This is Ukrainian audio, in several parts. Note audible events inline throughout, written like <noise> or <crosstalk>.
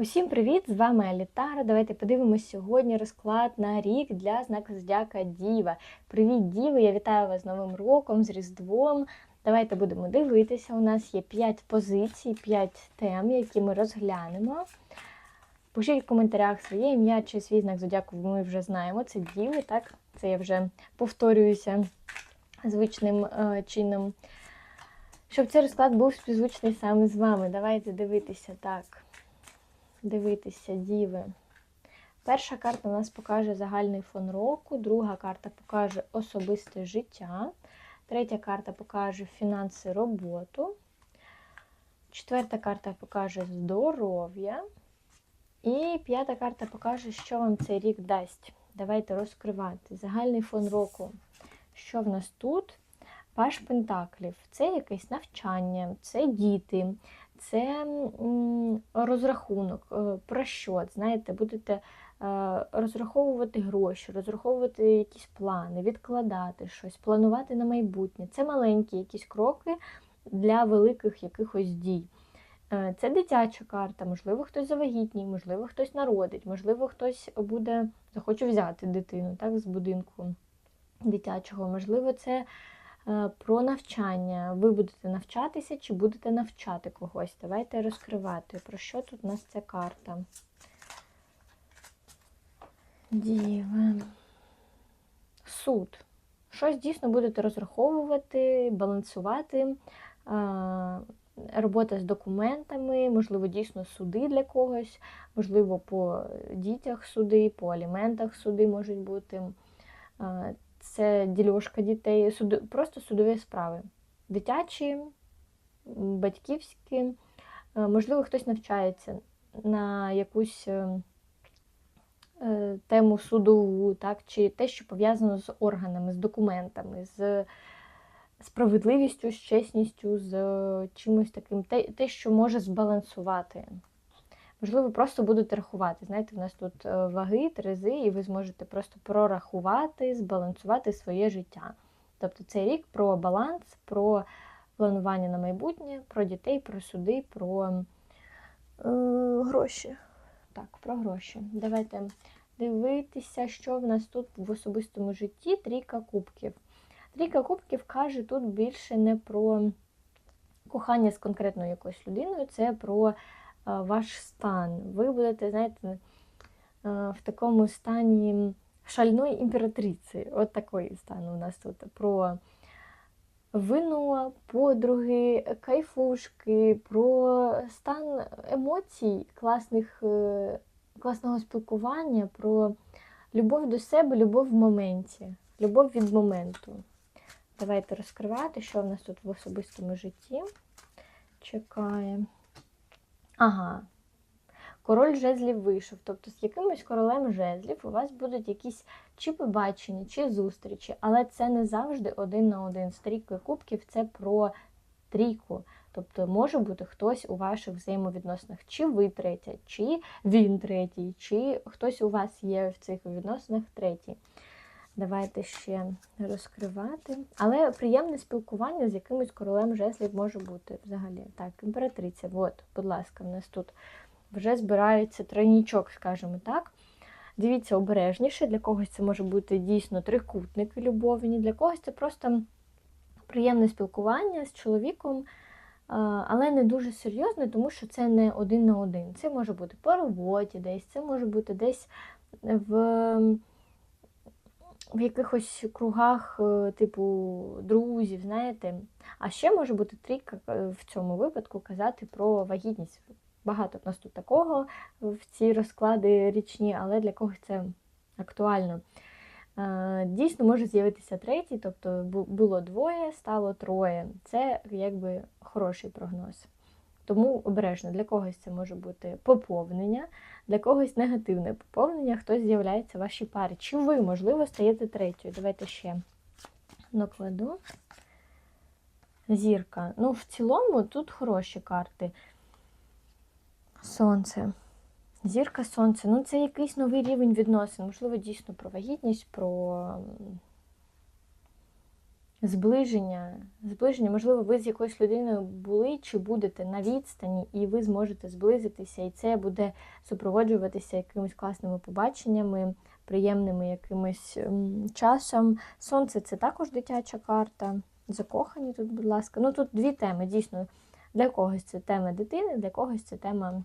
Усім привіт! З вами Алітара. Давайте подивимось сьогодні розклад на рік для знаку Зодіака Діва. Привіт, Діви! Я вітаю вас з Новим роком, з Різдвом. Давайте будемо дивитися. У нас є 5 позицій, 5 тем, які ми розглянемо. Пишіть в коментарях своє ім'я чи свій знак Зодіаку, ми вже знаємо. Це Діви, так? Це я вже повторююся звичним е, чином. Щоб цей розклад був співзвучний саме з вами. Давайте дивитися так дивитися діви. Перша карта у нас покаже загальний фон року, друга карта покаже особисте життя, третя карта покаже фінанси роботу, четверта карта покаже здоров'я. І п'ята карта покаже, що вам цей рік дасть. Давайте розкривати. Загальний фон року. Що в нас тут? Паш Пентаклів. Це якесь навчання, це діти, це розрахунок, е, про що, знаєте, будете е, розраховувати гроші, розраховувати якісь плани, відкладати щось, планувати на майбутнє. Це маленькі якісь кроки для великих якихось дій. Е, це дитяча карта, можливо, хтось завагітній, можливо, хтось народить, можливо, хтось буде захоче взяти дитину так, з будинку дитячого. Можливо, це про навчання. Ви будете навчатися чи будете навчати когось. Давайте розкривати. Про що тут у нас ця карта? Діви. Суд. Щось дійсно будете розраховувати, балансувати. Е, робота з документами, можливо, дійсно суди для когось, можливо, по дітях суди, по аліментах суди можуть бути. Це дільошка дітей, суд... просто судові справи. Дитячі, батьківські, е, можливо, хтось навчається на якусь е, е, тему судову, так, чи те, що пов'язано з органами, з документами, з справедливістю, з чесністю, з чимось таким, те, що може збалансувати. Можливо, просто будете рахувати. Знаєте, в нас тут е, ваги, терези, і ви зможете просто прорахувати, збалансувати своє життя. Тобто цей рік про баланс, про планування на майбутнє, про дітей, про суди, про е, гроші. Так, про гроші. Давайте дивитися, що в нас тут в особистому житті. Трійка кубків. Трійка кубків каже тут більше не про кохання з конкретною якоюсь людиною, це про ваш стан. Ви будете, знаєте, в такому стані шальної імператриці. От такий стан у нас тут про вино, подруги, кайфушки, про стан емоцій, класних, е, класного спілкування, про любов до себе, любов в моменті, любов від моменту. Давайте розкривати, що в нас тут в особистому житті. Чекає. Ага. Король жезлів вийшов. Тобто з якимось королем жезлів у вас будуть якісь чи побачення, чи зустрічі, але це не завжди один на один. Стрійкою кубків це про трійку. Тобто може бути хтось у ваших взаємовідносинах, чи ви третя, чи він третій, чи хтось у вас є в цих відносинах третій. Давайте ще розкривати. Але приємне спілкування з якимось королем жеслів може бути взагалі. Так, імператриця, от, будь ласка, в нас тут вже збирається тройнічок, скажімо так. Дивіться, обережніше, для когось це може бути дійсно трикутники любовні, для когось це просто приємне спілкування з чоловіком, але не дуже серйозне, тому що це не один на один. Це може бути по роботі десь, це може бути десь в в якихось кругах, е, типу, друзів, знаєте. А ще може бути трійка е, в цьому випадку казати про вагітність. Багато в нас тут такого в ці розклади річні, але для когось це актуально. Е, дійсно, може з'явитися третій, тобто було двоє, стало троє. Це якби хороший прогноз. Тому обережно для когось це може бути поповнення, для когось негативне поповнення, хтось з'являється в вашій парі. Чи ви, можливо, стаєте третьою? Давайте ще накладу. Зірка. Ну, в цілому тут хороші карти. Сонце. Зірка сонце. Ну, це якийсь новий рівень відносин. Можливо, дійсно про вагітність, про зближення, зближення, можливо, ви з якоюсь людиною були чи будете на відстані, і ви зможете зблизитися, і це буде супроводжуватися якимись класними побаченнями, приємними якимось часом. Сонце це також дитяча карта. Закохані тут, будь ласка. Ну тут дві теми, дійсно. Для когось це тема дитини, для когось це тема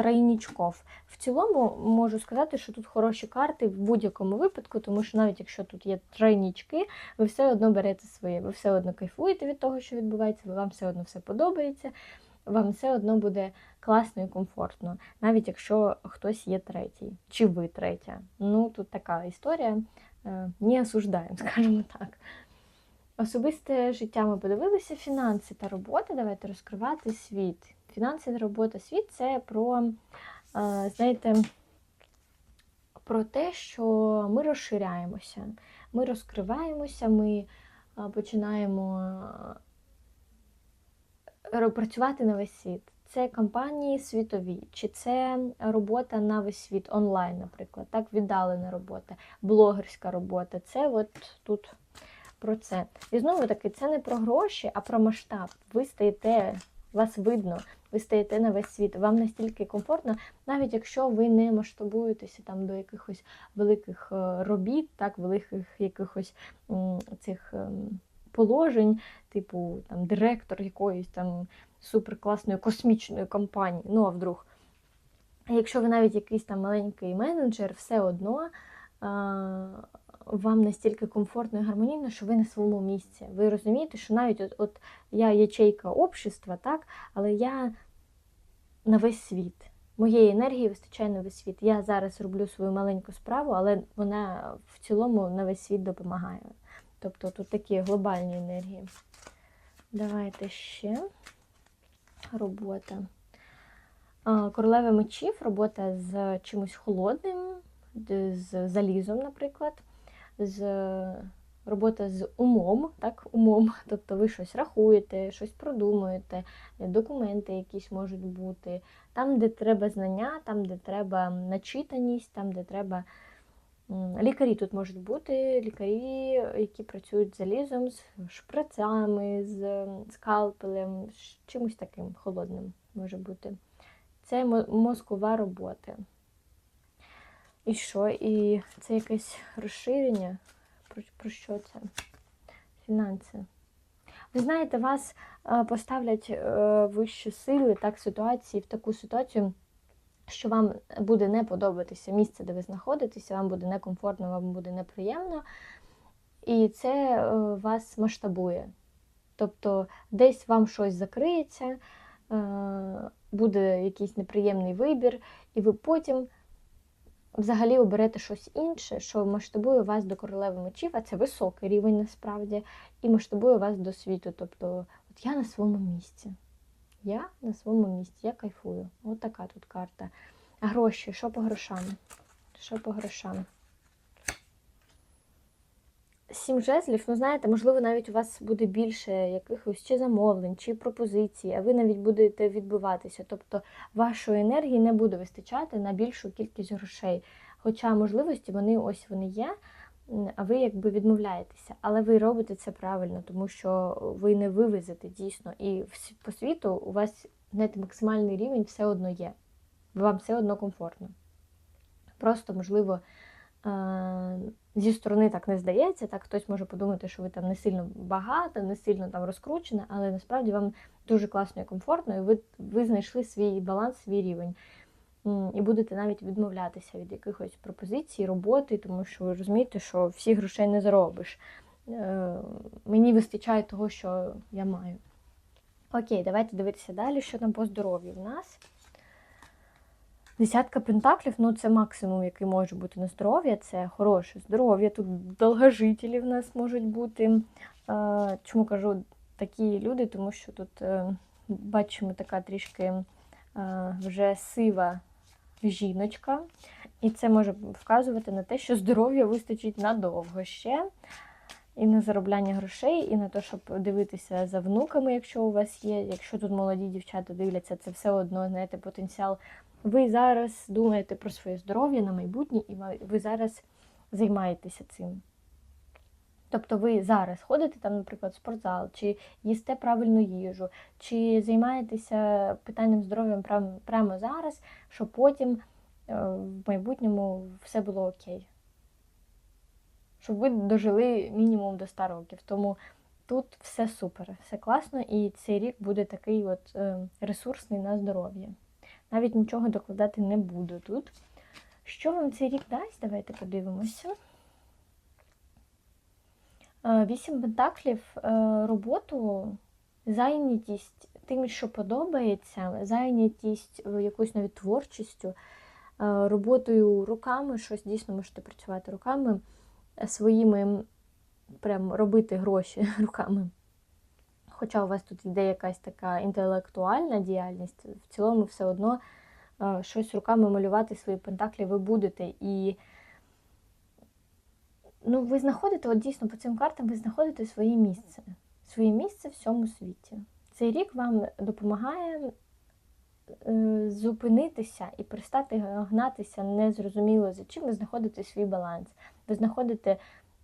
тройнічков. В цілому можу сказати, що тут хороші карти в будь-якому випадку, тому що навіть якщо тут є тройнічки, ви все одно берете своє, ви все одно кайфуєте від того, що відбувається, вам все одно все подобається, вам все одно буде класно і комфортно, навіть якщо хтось є третій, чи ви третя. Ну, тут така історія. Е, Не осуждаємо, <laughs> скажімо так. Особисте життя ми подивилися, фінанси та робота. Давайте розкривати світ. Фінанси та робота, світ це про, е, знаєте, про те, що ми розширяємося, ми розкриваємося, ми е, починаємо е, працювати на весь світ. Це компанії світові, чи це робота на весь світ онлайн, наприклад, так, віддалена робота, блогерська робота. Це от тут про це. І знову таки, це не про гроші, а про масштаб. Ви стаєте, вас видно, ви стаєте на весь світ. Вам настільки комфортно, навіть якщо ви не масштабуєтеся там до якихось великих е, робіт, так, великих якихось цих ем, положень, типу там директор якоїсь там суперкласної космічної компанії. Ну, а вдруг. Якщо ви навіть якийсь там маленький менеджер, все одно. Вам настільки комфортно і гармонійно, що ви на своєму місці. Ви розумієте, що навіть от, от я ячейка общества, так, але я на весь світ. Моєї енергії вистачає на весь світ. Я зараз роблю свою маленьку справу, але вона в цілому на весь світ допомагає. Тобто тут такі глобальні енергії. Давайте ще робота. Королева мечів, робота з чимось холодним, з залізом, наприклад з робота з умом, так, умом, <laughs> тобто ви щось рахуєте, щось продумуєте, документи якісь можуть бути, там, де треба знання, там, де треба начитаність, там, де треба. Лікарі тут можуть бути, лікарі, які працюють з залізом, з шприцами, з скалпелем, з чимось таким холодним може бути. Це мозкова робота. І що? І це якесь розширення? Про, про що це? Фінанси. Ви знаєте, вас поставлять е, вищі сили, так, ситуації, в таку ситуацію, що вам буде не подобатися місце, де ви знаходитеся, вам буде некомфортно, вам буде неприємно. І це е, вас масштабує. Тобто десь вам щось закриється, е, буде якийсь неприємний вибір, і ви потім взагалі оберете щось інше, що масштабує вас до королеви мечів, а це високий рівень насправді, і масштабує вас до світу. Тобто, от я на своєму місці. Я на своєму місці, я кайфую. От така тут карта. Гроші, що по грошам? Що по грошам? Сім жезлів, ну знаєте, можливо, навіть у вас буде більше якихось чи замовлень, чи пропозицій, а ви навіть будете відбиватися. Тобто вашої енергії не буде вистачати на більшу кількість грошей. Хоча можливості вони ось вони є, а ви якби відмовляєтеся. Але ви робите це правильно, тому що ви не вивезете дійсно. І по світу у вас знаєте, максимальний рівень все одно є. Вам все одно комфортно. Просто, можливо зі сторони так не здається, так хтось може подумати, що ви там не сильно багато, не сильно там розкручена, але насправді вам дуже класно і комфортно, і ви, ви знайшли свій баланс, свій рівень. І будете навіть відмовлятися від якихось пропозицій, роботи, тому що ви розумієте, що всіх грошей не заробиш. Е, мені вистачає того, що я маю. Окей, давайте дивитися далі, що там по здоров'ю в нас. Десятка пентаклів ну це максимум, який може бути на здоров'я, це хороше здоров'я. Тут довгожителі в нас можуть бути. Чому кажу такі люди? Тому що тут е, бачимо така трішки е, вже сива жіночка, і це може вказувати на те, що здоров'я вистачить надовго ще. І на заробляння грошей, і на те, щоб дивитися за внуками, якщо у вас є. Якщо тут молоді дівчата дивляться, це все одно знаєте, потенціал ви зараз думаєте про своє здоров'я на майбутнє, і ви зараз займаєтеся цим. Тобто ви зараз ходите там, наприклад, в спортзал, чи їсте правильну їжу, чи займаєтеся питанням здоров'я прямо зараз, щоб потім е, в майбутньому все було окей. Щоб ви дожили мінімум до 100 років. Тому тут все супер, все класно, і цей рік буде такий от е, ресурсний на здоров'я. Навіть нічого докладати не буду тут. Що вам цей рік дасть? Давайте подивимося. Е, Вісім пентаклів, е, роботу, зайнятість тим, що подобається, зайнятість е, якоюсь навіть творчістю, роботою руками, щось дійсно можете працювати руками, своїми прям робити гроші <laughs> руками. Хоча у вас тут йде якась така інтелектуальна діяльність, в цілому все одно е, щось руками малювати свої пентаклі ви будете. І ну, ви знаходите, от дійсно по цим картам ви знаходите своє місце. Своє місце в цьому світі. Цей рік вам допомагає е, зупинитися і перестати гнатися незрозуміло за чим ви знаходите свій баланс. Ви знаходите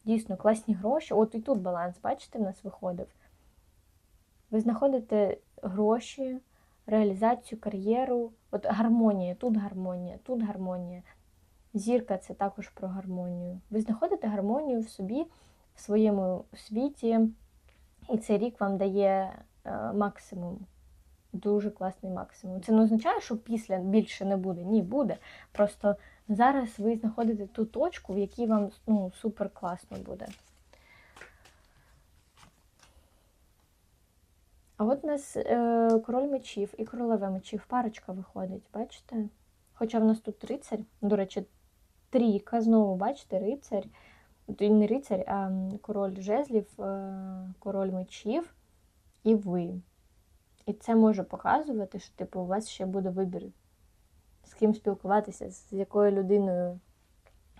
дійсно класні гроші. От і тут баланс, бачите, в нас виходив. Ви знаходите гроші, реалізацію, кар'єру, от гармонія, тут гармонія, тут гармонія. Зірка це також про гармонію. Ви знаходите гармонію в собі, в своєму світі, і цей рік вам дає е, максимум. Дуже класний максимум. Це не означає, що після більше не буде. Ні, буде. Просто зараз ви знаходите ту точку, в якій вам ну, супер класно буде. А от у нас е, король мечів і королева мечів, парочка виходить, бачите? Хоча в нас тут рицарь, до речі, трійка, знову, бачите, рицарь. Не рицарь, а король жезлів, е, король мечів і ви. І це може показувати, що типу, у вас ще буде вибір, з ким спілкуватися, з якою людиною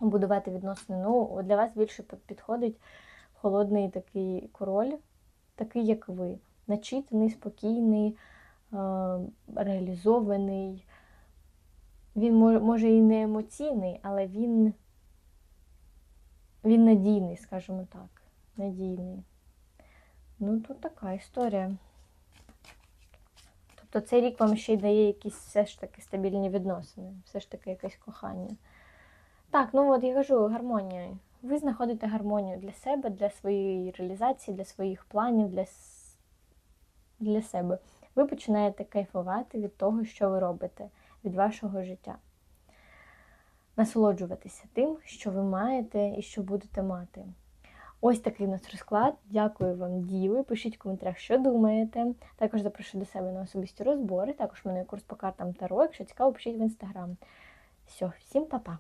будувати відносини. Ну, для вас більше підходить холодний такий король, такий, як ви. Начитаний, спокійний, е, реалізований. Він може, і не емоційний, але він, він надійний, скажімо так. Надійний. Ну, тут така історія. Тобто цей рік вам ще й дає якісь все ж таки стабільні відносини, все ж таки якесь кохання. Так, ну от я кажу, гармонія. Ви знаходите гармонію для себе, для своєї реалізації, для своїх планів, для, для себе. Ви починаєте кайфувати від того, що ви робите, від вашого життя. Насолоджуватися тим, що ви маєте і що будете мати. Ось такий у нас розклад. Дякую вам, діви. Пишіть в коментарях, що думаєте. Також запрошую до себе на особисті розбори. Також в мене є курс по картам Таро. Якщо цікаво, пишіть в інстаграм. Все, всім па-па!